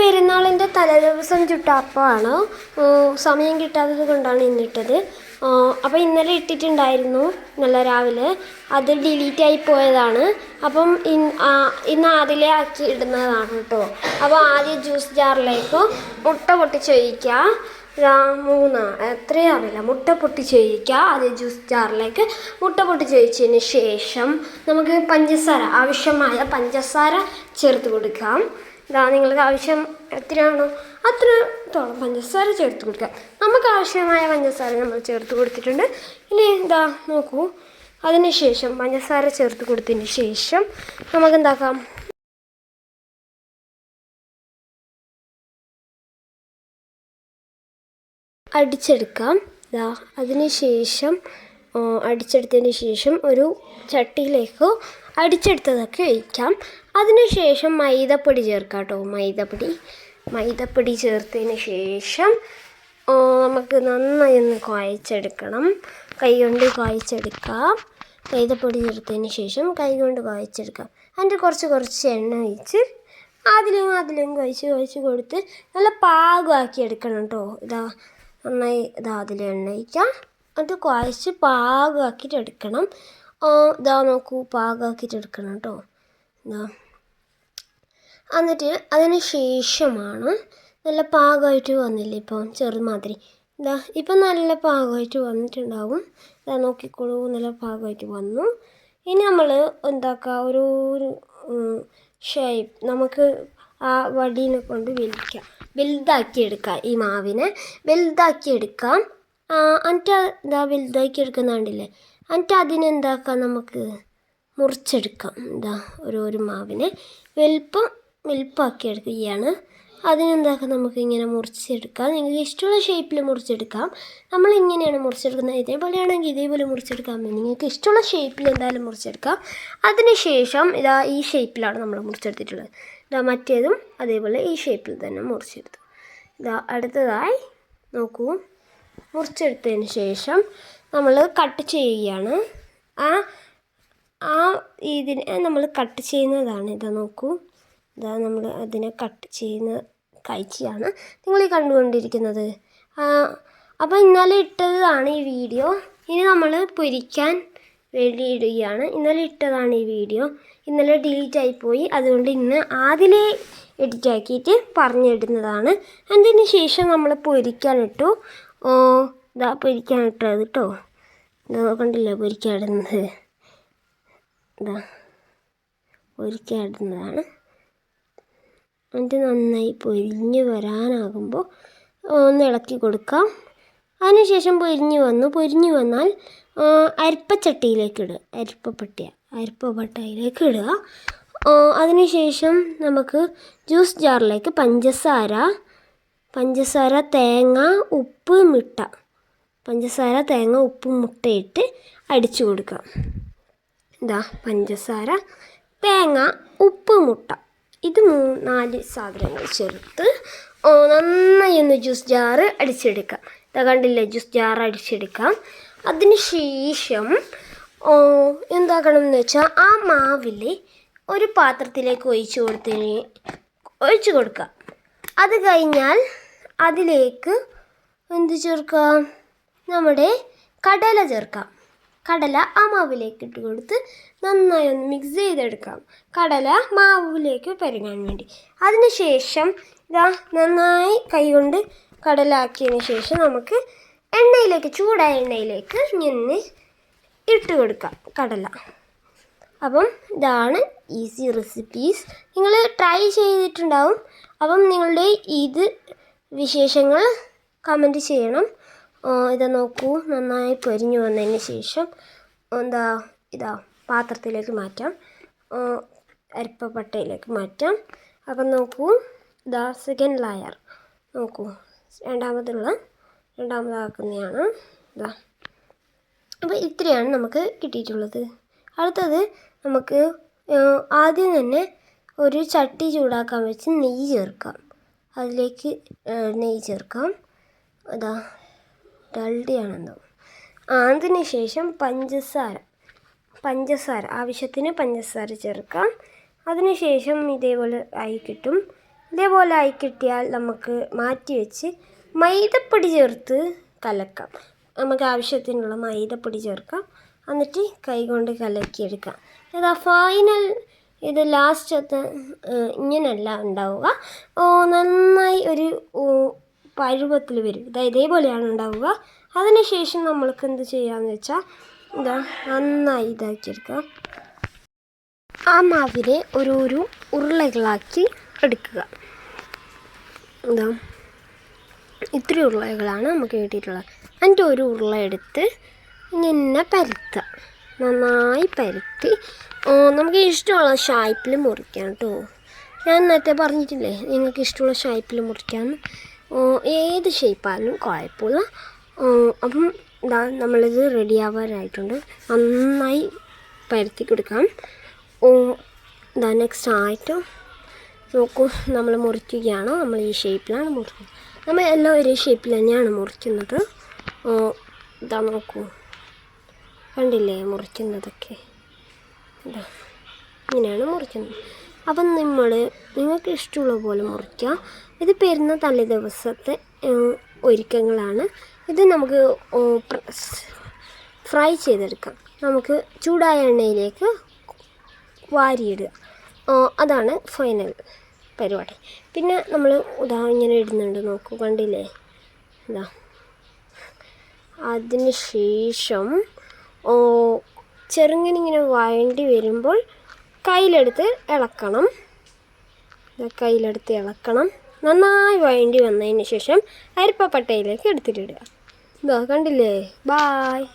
പെരുന്നാളിന്റെ തലേദിവസം ചുട്ട അപ്പമാണ് സമയം കിട്ടാത്തത് കൊണ്ടാണ് ഇന്നിട്ടത്. അപ്പോൾ ഇന്നലെ ഇട്ടിട്ടുണ്ടായിരുന്നു ഇന്നലെ രാവിലെ. അത് ഡിലീറ്റ് ആയി പോയതാണ്. അപ്പം ഇന്ന് അതിലെ ആക്കി ഇടുന്നതാണ് കേട്ടോ അപ്പോൾ ആദ്യം ജ്യൂസ് ജാറിലേക്ക് മുട്ട പൊട്ടി ഒഴിക്കുക. മൂന്ന് എത്രയും അറിയില്ല. മുട്ട പൊട്ടി ഒഴിക്കുക. ആദ്യം ജ്യൂസ് ജാറിലേക്ക് മുട്ട പൊട്ടി ഒഴിച്ചതിന് ശേഷം നമുക്ക് പഞ്ചസാര ആവശ്യമായ പഞ്ചസാര ചേർത്ത് കൊടുക്കാം. ഇതാ നിങ്ങൾക്ക് ആവശ്യം എത്രയാണോ അത്രത്തോളം പഞ്ചസാര ചേർത്ത് കൊടുക്കുക. നമുക്ക് ആവശ്യമായ പഞ്ചസാര നമ്മൾ ചേർത്ത് കൊടുത്തിട്ടുണ്ട്. ഇനി എന്താ നോക്കൂ. അതിന് ശേഷം പഞ്ചസാര ചേർത്ത് കൊടുത്തതിന് ശേഷം നമുക്ക് എന്താക്കാം? അടിച്ചെടുക്കാം. ഇതാ അതിന് ശേഷം ആ, അടിച്ചെടുത്തതിന് ശേഷം ഒരു ചട്ടിയിലേക്ക് അടിച്ചെടുത്തതൊക്കെ ഒഴിക്കാം. അതിനുശേഷം മൈദപ്പൊടി ചേർക്കാം കേട്ടോ. മൈദപ്പൊടി മൈദപ്പൊടി ചേർത്തതിന് ശേഷം നമുക്ക് നന്നായി ഒന്ന് കുഴച്ചെടുക്കണം. കൈ കൊണ്ട് കുഴച്ചെടുക്കാം. മൈദപ്പൊടി ചേർത്തതിന് ശേഷം കൈകൊണ്ട് കുഴച്ചെടുക്കാം. അതിന്റെ കുറച്ച് കുറച്ച് എണ്ണ ഒഴിച്ച് അതിലും അതിലും കഴിച്ച് കഴിച്ച് കൊടുത്ത് നല്ല പാകമാക്കി എടുക്കണം കേട്ടോ. ഇതാ നന്നായി ഇതാ അതിൽ എണ്ണ ഒഴിക്കാം. അത് കുഴച്ച് പാകമാക്കിയിട്ട് എടുക്കണം ഇതാ നോക്കൂ പാകമാക്കിയിട്ട് എടുക്കണം കേട്ടോ ഇതാ എന്നിട്ട് അതിന് ശേഷമാണ് നല്ല പാകമായിട്ട് വന്നില്ലേ ഇപ്പം ചെറുമാതിരി. ഇതാ ഇപ്പം നല്ല പാകമായിട്ട് വന്നിട്ടുണ്ടാവും. ഇതാ നോക്കിക്കോളൂ നല്ല പാകമായിട്ട് വന്നു. ഇനി നമ്മൾ എന്താക്കുക ഒരു ഷേപ്പ് നമുക്ക് ആ വടീനെ കൊണ്ട് വലിക്കാം. വലുതാക്കി എടുക്കാം ഈ മാവിനെ. വലുതാക്കി എടുക്കാം ആ, എന്നിട്ട് ഇതാ വലുതാക്കി എടുക്കുന്ന കണ്ടില്ലേ എന്നിട്ട് അതിനെന്താക്കാം നമുക്ക്? മുറിച്ചെടുക്കാം. ഇതാ ഓരോരോ മാവിനെ വലുപ്പം വലുപ്പമാക്കി എടുക്കുകയാണ് അതിനെന്താക്കാം നമുക്ക് ഇങ്ങനെ മുറിച്ചെടുക്കാം. നിങ്ങൾക്ക് ഇഷ്ടമുള്ള ഷേപ്പിൽ മുറിച്ചെടുക്കാം. നമ്മൾ ഇങ്ങനെയാണ് മുറിച്ചെടുക്കുന്നത്. ഇതേപോലെയാണെങ്കിൽ ഇതേപോലെ മുറിച്ചെടുക്കാം. നിങ്ങൾക്ക് ഇഷ്ടമുള്ള ഷേപ്പിൽ എന്തായാലും മുറിച്ചെടുക്കാം. അതിനുശേഷം ഇതാ ഈ ഷേപ്പിലാണ് നമ്മൾ മുറിച്ചെടുത്തിട്ടുള്ളത്. ഇതാ മറ്റേതും അതേപോലെ ഈ ഷേപ്പിൽ തന്നെ മുറിച്ചെടുത്തു. ഇതാ അടുത്തതായി നോക്കൂ. മുറിച്ചെടുത്തതിന് ശേഷം നമ്മൾ കട്ട് ചെയ്യുകയാണ്. ആ ആ ഇതിനെ നമ്മൾ കട്ട് ചെയ്യുന്നതാണ്. ഇതാ നോക്കൂ. ഇതാ നമ്മൾ അതിനെ കട്ട് ചെയ്യുന്ന കാഴ്ചയാണ്. നിങ്ങൾ ഈ കണ്ടുകൊണ്ടിരിക്കുന്നത് അപ്പോൾ ഇന്നലെ ഇട്ടതാണ് ഈ വീഡിയോ. ഇനി നമ്മൾ പൊരിക്കാൻ വേണ്ടി ഇടുകയാണ്. ഇന്നലെ ഇട്ടതാണ് ഈ വീഡിയോ. ഇന്നലെ ഡിലീറ്റ് ആയിപ്പോയി അതുകൊണ്ട് ഇന്ന് ആദ്യമേ എഡിറ്റ് ആക്കിയിട്ട് പറഞ്ഞിടുന്നതാണ്. അതിന് ശേഷം നമ്മൾ പൊരിക്കാനിട്ടു ഓ ഇതാ പൊരിക്കാൻ ഇട്ടത് കേട്ടോ ഇതാ കണ്ടില്ലേ പൊരിക്കാനിടുന്നത്? ഇതാ പൊരിക്കാടുന്നതാണ് എന്നിട്ട് നന്നായി പൊരിഞ്ഞ് വരാനാകുമ്പോൾ ഒന്ന് ഇളക്കി കൊടുക്കാം. അതിനുശേഷം പൊരിഞ്ഞ് വന്നു. പൊരിഞ്ഞ് വന്നാൽ അരിപ്പച്ചട്ടിയിലേക്ക് ഇടുക. അരിപ്പപ്പട്ടിയ അരിപ്പപ്പട്ടയിലേക്ക് ഇടുക. അതിനുശേഷം നമുക്ക് ജ്യൂസ് ജാറിലേക്ക് പഞ്ചസാര പഞ്ചസാര തേങ്ങ ഉപ്പ് മുട്ട. പഞ്ചസാര തേങ്ങ ഉപ്പ് മുട്ടയിട്ട് അടിച്ചു കൊടുക്കാം ഇതാ പഞ്ചസാര തേങ്ങ ഉപ്പ് മുട്ട. ഇത് മൂ നാല് സാധനങ്ങൾ ചേർത്ത് നന്നായി ഒന്ന് ജ്യൂസ് ജാറ് അടിച്ചെടുക്കാം ഇതാ കണ്ടില്ലേ ജ്യൂസ് ജാർ അടിച്ചെടുക്കാം അതിന് ശേഷം എന്താക്കണം എന്ന് വെച്ചാൽ ആ മാവിൽ ഒരു പാത്രത്തിലേക്ക് ഒഴിച്ചു കൊടുത്തതിന് ഒഴിച്ചു കൊടുക്കാം അത് കഴിഞ്ഞാൽ അതിലേക്ക് എന്ത് ചേർക്കാം? നമ്മുടെ കടല ചേർക്കാം. കടല ആ മാവിലേക്ക് ഇട്ട് കൊടുത്ത് നന്നായി ഒന്ന് മിക്സ് ചെയ്തെടുക്കാം. കടല മാവിലേക്ക് പരുങ്ങാൻ വേണ്ടി. അതിനുശേഷം ഇതാ നന്നായി കൈകൊണ്ട് കടലാക്കിയതിന് ശേഷം നമുക്ക് എണ്ണയിലേക്ക് ചൂടായ എണ്ണയിലേക്ക് നിന്ന് ഇട്ട് കൊടുക്കാം കടല. അപ്പം ഇതാണ് ഈസി റെസിപ്പീസ് നിങ്ങൾ ട്രൈ ചെയ്തിട്ടുണ്ടാവും. അപ്പം നിങ്ങളുടെ ഇത് വിശേഷങ്ങൾ കമന്റ് ചെയ്യണം. ഇതാ നോക്കൂ നന്നായി പൊരിഞ്ഞു വന്നതിന് ശേഷം എന്താ ഇതാ പാത്രത്തിലേക്ക് മാറ്റാം. അരിപ്പപ്പട്ടയിലേക്ക് മാറ്റാം. അപ്പം നോക്കൂ ഇതാ സെക്കൻഡ് ലെയർ നോക്കൂ രണ്ടാമതുള്ള രണ്ടാമതാക്കുന്നതാണ് ഇതാ. അപ്പോൾ ഇത്രയാണ് നമുക്ക് കിട്ടിയിട്ടുള്ളത്. അടുത്തത് നമുക്ക് ആദ്യം തന്നെ ഒരു ചട്ടി ചൂടാക്കാൻ വെച്ച് നെയ്യ് ചേർക്കാം. അതിലേക്ക് നെയ്യ് ചേർക്കാം. അതാ ഡൾഡിയാണെന്നോ അതിന് ശേഷം പഞ്ചസാര പഞ്ചസാര ആവശ്യത്തിന് പഞ്ചസാര ചേർക്കാം. അതിനുശേഷം ഇതേപോലെ ആയി കിട്ടും. ഇതേപോലെ ആയി കിട്ടിയാൽ നമുക്ക് മാറ്റി വെച്ച് മൈദപ്പൊടി ചേർത്ത് കലക്കാം. നമുക്ക് ആവശ്യത്തിനുള്ള മൈദപ്പൊടി ചേർക്കാം. എന്നിട്ട് കൈകൊണ്ട് കലക്കിയെടുക്കാം. അതാ ഫൈനൽ ഇത് ലാസ്റ്റത്തെ ഇങ്ങനെയല്ല ഉണ്ടാവുക. നന്നായി ഒരു പരുവത്തിൽ വരും. ഇതാ ഇതേപോലെയാണ് ഉണ്ടാവുക. അതിനുശേഷം നമ്മൾക്ക് എന്ത് ചെയ്യാമെന്ന് വെച്ചാൽ ഇതാ നന്നായി ഇതാക്കിയെടുക്കുക. ആ മാവിനെ ഓരോരോ ഉരുളകളാക്കി എടുക്കുക. ഇതാ ഇത്ര ഉരുളകളാണ് നമുക്ക് കിട്ടിയിട്ടുള്ളത്. അതിന്റെ ഒരു ഉരുള എടുത്ത് ഇങ്ങനെ പരത്തുക. നന്നായി പരത്തി. നമുക്ക് ഇഷ്ടമുള്ള ഷായ്പിൽ മുറിക്കാം കേട്ടോ ഞാൻ നേരത്തെ പറഞ്ഞിട്ടില്ലേ നിങ്ങൾക്ക് ഇഷ്ടമുള്ള ഷായ്പിൽ മുറിക്കാമെന്ന് ഓ, ഏത് ഷേപ്പായാലും കുഴപ്പമില്ല. അപ്പം ഇതാ നമ്മളിത് റെഡി ആവാനായിട്ടുണ്ട്. നന്നായി പരത്തി കൊടുക്കാം. ഓ ഇതാ നെക്സ്റ്റ് ആയിട്ട് നോക്കൂ നമ്മൾ മുറിക്കുകയാണ്. നമ്മൾ ഈ ഷേപ്പിലാണ് മുറിക്കുന്നത്. നമ്മൾ എല്ലാം ഒരേ ഷേപ്പിൽ തന്നെയാണ് മുറിക്കുന്നത്. ഇതാ നോക്കൂ. കണ്ടില്ലേ മുറിക്കുന്നതൊക്കെ? ഇതാ ഇങ്ങനെയാണ് മുറിക്കുന്നത്. അപ്പം നമ്മൾ നിങ്ങൾക്ക് ഇഷ്ടമുള്ള പോലെ മുറിക്കുക ഇത് പെരുന്ന തലേ ദിവസത്തെ ഒരുക്കങ്ങളാണ്. ഇത് നമുക്ക് ഫ്രൈ ചെയ്തെടുക്കാം. നമുക്ക് ചൂടായ എണ്ണയിലേക്ക് വാരിയിടുക. അതാണ് ഫൈനൽ പരിപാടി. പിന്നെ നമ്മൾ ഇതാ ഇങ്ങനെ ഇടുന്നുണ്ട് നോക്കൂ കണ്ടില്ലേ? ഇതാ. അതിന് ശേഷം ഓ, ചെറുങ്ങനെ ഇങ്ങനെ വഴണ്ടി വരുമ്പോൾ കയ്യിലെടുത്ത് ഇളക്കണം. കയ്യിലെടുത്ത് ഇളക്കണം. നന്നായി വഴണ്ടി വന്നതിന് ശേഷം അരിപ്പപ്പട്ടയിലേക്ക് എടുത്തിട്ടിടുക. ഇതാ കണ്ടില്ലേ? ബായ്